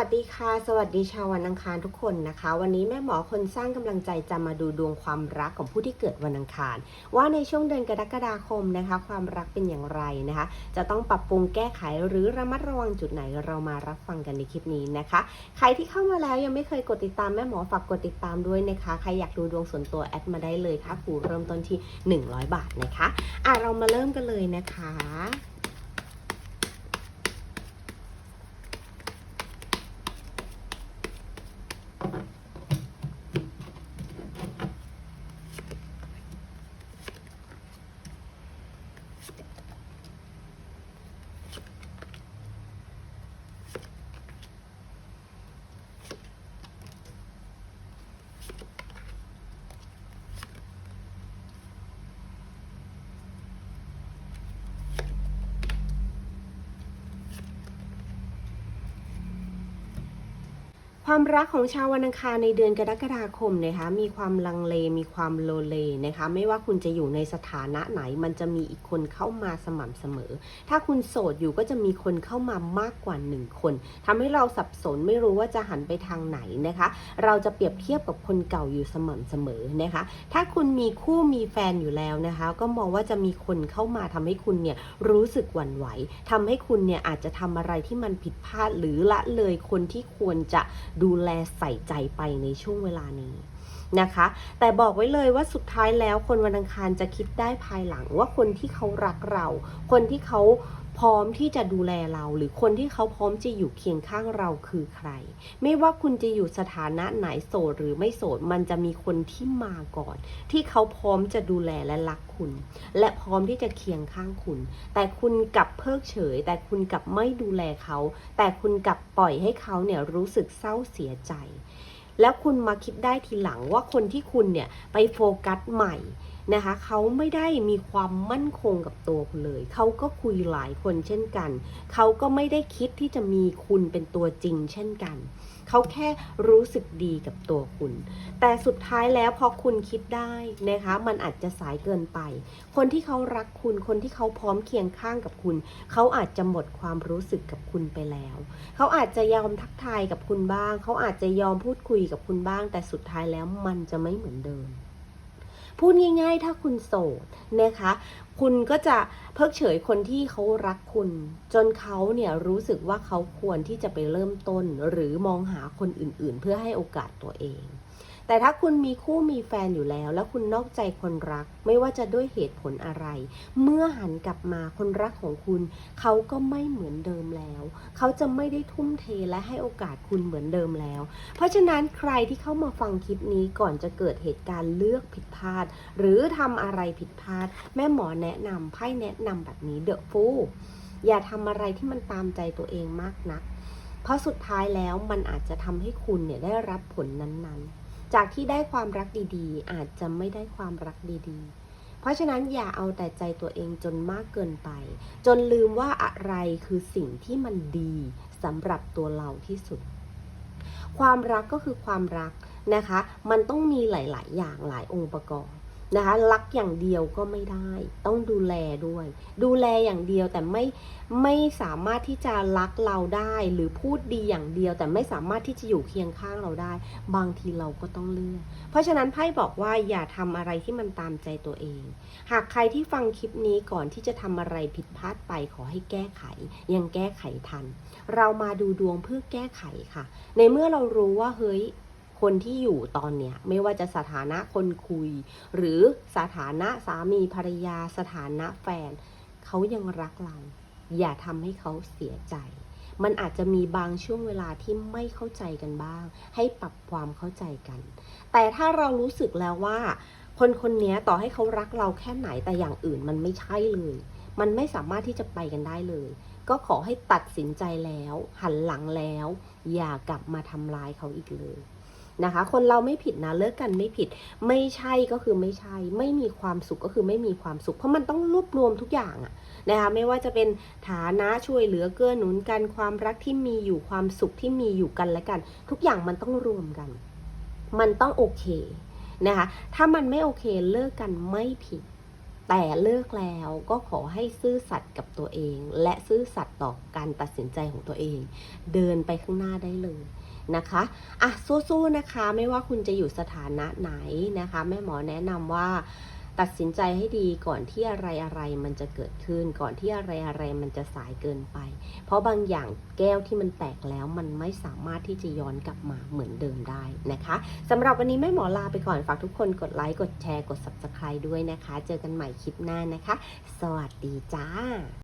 สวัสดีค่ะสวัสดีชาววันอังคารทุกคนนะคะ วันนี้แม่หมอคนสร้างกำลังใจจะมาดูดวงความรักของผู้ที่เกิดวันอังคาร ว่าในช่วงเดือนกรกฎาคมนะคะ ความรักเป็นอย่างไรนะคะ จะต้องปรับปรุงแก้ไขหรือระมัดระวังจุดไหนเรามารับฟังกันในคลิปนี้นะคะ ใครที่เข้ามาแล้วยังไม่เคยกดติดตามแม่หมอฝากกดติดตามด้วยนะคะ ใครอยากดูดวงส่วนตัวแอดมาได้เลยค่ะผูเริ่มต้นที่ 100 บาทนะคะอะเรามาเริ่มกันเลยนะคะ ความรักของชาววันอังคารในเดือนกรกฎาคมนะคะมีความลังเลมีความโลเลนะคะไม่ว่าคุณจะอยู่ในสถานะไหน มันจะมีอีกคนเข้ามาสม่ำเสมอ ถ้าคุณโสดอยู่ก็จะมีคนเข้ามามากกว่าหนึ่งคนทำให้เราสับสนไม่รู้ว่าจะหันไปทางไหนนะคะ เราจะเปรียบเทียบกับคนเก่าอยู่สม่ำเสมอนะคะ ถ้าคุณมีคู่มีแฟนอยู่แล้วนะคะ ก็มองว่าจะมีคนเข้ามาทำให้คุณเนี่ยรู้สึกหวั่นไหวทำให้คุณเนี่ยอาจจะทำอะไรที่มันผิดพลาดหรือละเลยคนที่ควรจะดูแลใส่ใจไปในช่วงเวลานี้นะคะ แต่บอกไว้เลยว่าสุดท้ายแล้วคนวันอังคารจะคิดได้ภายหลังว่าคนที่เขารักเรา คนที่เขา พร้อมที่จะดูแลเรา หรือคนที่เขาพร้อมจะอยู่เคียงข้างเราคือใคร ไม่ว่าคุณจะอยู่สถานะไหนโสดหรือไม่โสดมันจะมีคนที่มาก่อน ที่เขาพร้อมจะดูแลและรักคุณ และพร้อมที่จะเคียงข้างคุณ แต่คุณกลับเพิกเฉย แต่คุณกลับไม่ดูแลเขา แต่คุณกลับปล่อยให้เขาเนี่ยรู้สึกเศร้าเสียใจ แล้วคุณมาคิดได้ทีหลังว่าคนที่คุณเนี่ยไปโฟกัสใหม่ นะคะเขาไม่ได้มีความมั่นคงกับตัวคุณเลย เขาก็คุยหลายคนเช่นกัน เขาก็ไม่ได้คิดที่จะมีคุณเป็นตัวจริงเช่นกัน เขาแค่รู้สึกดีกับตัวคุณ แต่สุดท้ายแล้วพอคุณคิดได้นะคะ มันอาจจะสายเกินไป คนที่เขารักคุณ คนที่เขาพร้อมเคียงข้างกับคุณ เขาอาจจะหมดความรู้สึกกับคุณไปแล้ว เขาอาจจะยอมทักทายกับคุณบ้าง เขาอาจจะยอมพูดคุยกับคุณบ้าง แต่สุดท้ายแล้วมันจะไม่เหมือนเดิม พูดง่าย ๆ ถ้าคุณโสดนะคะ คุณก็จะเพิกเฉยคนที่เขารักคุณ จนเขาเนี่ยรู้สึกว่าเขาควรที่จะไปเริ่มต้น หรือมองหาคนอื่น ๆ เพื่อให้โอกาสตัวเอง แต่ถ้าคุณมีคู่มีแฟนอยู่แล้ว แล้วคุณนอกใจคนรัก ไม่ว่าจะด้วยเหตุผลอะไร เมื่อหันกลับมาคนรักของคุณ เขาก็ไม่เหมือนเดิมแล้ว เขาจะไม่ได้ทุ่มเทและให้โอกาสคุณเหมือนเดิมแล้ว เพราะฉะนั้นใครที่เข้ามาฟังคลิปนี้ก่อนจะเกิดเหตุการณ์เลือกผิดพลาด หรือทำอะไรผิดพลาด แม่หมอแนะนำไพ่แนะนำแบบนี้เดอะฟูอย่าทำอะไรที่มันตามใจตัวเองมากนัก เพราะสุดท้ายแล้วมันอาจจะทำให้คุณเนี่ยได้รับผลนั้นๆ จากที่ได้ความรักดีๆ อาจจะไม่ได้ความรักดีๆ เพราะฉะนั้นอย่าเอาแต่ใจตัวเองจนมากเกินไป จนลืมว่าอะไรคือสิ่งที่มันดีสำหรับตัวเราที่สุด ความรักก็คือความรักนะคะ มันต้องมีหลาย ๆ อย่างหลายองค์ประกอบ นะคะรักอย่างเดียวก็ไม่ได้ ต้องดูแลด้วย ดูแลอย่างเดียวแต่ไม่ไม่สามารถที่จะรักเราได้ หรือพูดดีอย่างเดียว แต่ไม่สามารถที่จะอยู่เคียงข้างเราได้ บางทีเราก็ต้องเลือก เพราะฉะนั้นไพ่บอกว่าอย่าทำอะไรที่มันตามใจตัวเอง หากใครที่ฟังคลิปนี้ก่อนที่จะทำอะไรผิดพลาดไปขอให้แก้ไข ยังแก้ไขทัน เรามาดูดวงเพื่อแก้ไขค่ะ ในเมื่อเรารู้ว่าเฮ้ย คนที่อยู่ตอนเนี้ยไม่ว่าจะสถานะคนคุย หรือสถานะสามีภรรยา สถานะแฟน เขายังรักเรา อย่าทำให้เขาเสียใจ มันอาจจะมีบางช่วงเวลาที่ไม่เข้าใจกันบ้าง ให้ปรับความเข้าใจกัน แต่ถ้าเรารู้สึกแล้วว่า คนคนนี้ต่อให้เขารักเราแค่ไหนแต่อย่างอื่นมันไม่ใช่เลย มันไม่สามารถที่จะไปกันได้เลยก็ขอให้ตัดสินใจแล้ว หันหลังแล้ว อย่ากลับมาทำร้ายเขาอีกเลย นะคะ คนเราไม่ผิดนะเลิกกันไม่ผิด ไม่ใช่ก็คือไม่ใช่ ไม่มีความสุขก็คือไม่มีความสุข เพราะมันต้องรวบรวมทุกอย่างอะนะคะไม่ว่าจะเป็นฐานะช่วยเหลือเกื้อหนุนกันความรักที่มีอยู่ความสุขที่มีอยู่กันและกัน ทุกอย่างมันต้องรวมกัน มันต้องโอเคนะคะถ้ามันไม่โอเคเลิกกันไม่ผิด แต่เลิกแล้วก็ขอให้ซื่อสัตย์กับตัวเอง และซื่อสัตย์ต่อการตัดสินใจของตัวเอง เดินไปข้างหน้าได้เลย นะคะอะสู้ๆนะคะ ไม่ว่าคุณจะอยู่สถานะไหนนะคะ แม่หมอแนะนำว่าตัดสินใจให้ดีก่อนที่อะไรอะไรมันจะเกิดขึ้น ก่อนที่อะไรอะไรมันจะสายเกินไป เพราะบางอย่างแก้วที่มันแตกแล้วมันไม่สามารถที่จะย้อนกลับมาเหมือนเดิมได้นะคะสำหรับวันนี้แม่หมอลาไปก่อนฝากทุกคนกดไลค์กดแชร์กด subscribe ด้วยนะคะ เจอกันใหม่คลิปหน้านะคะ สวัสดีจ้า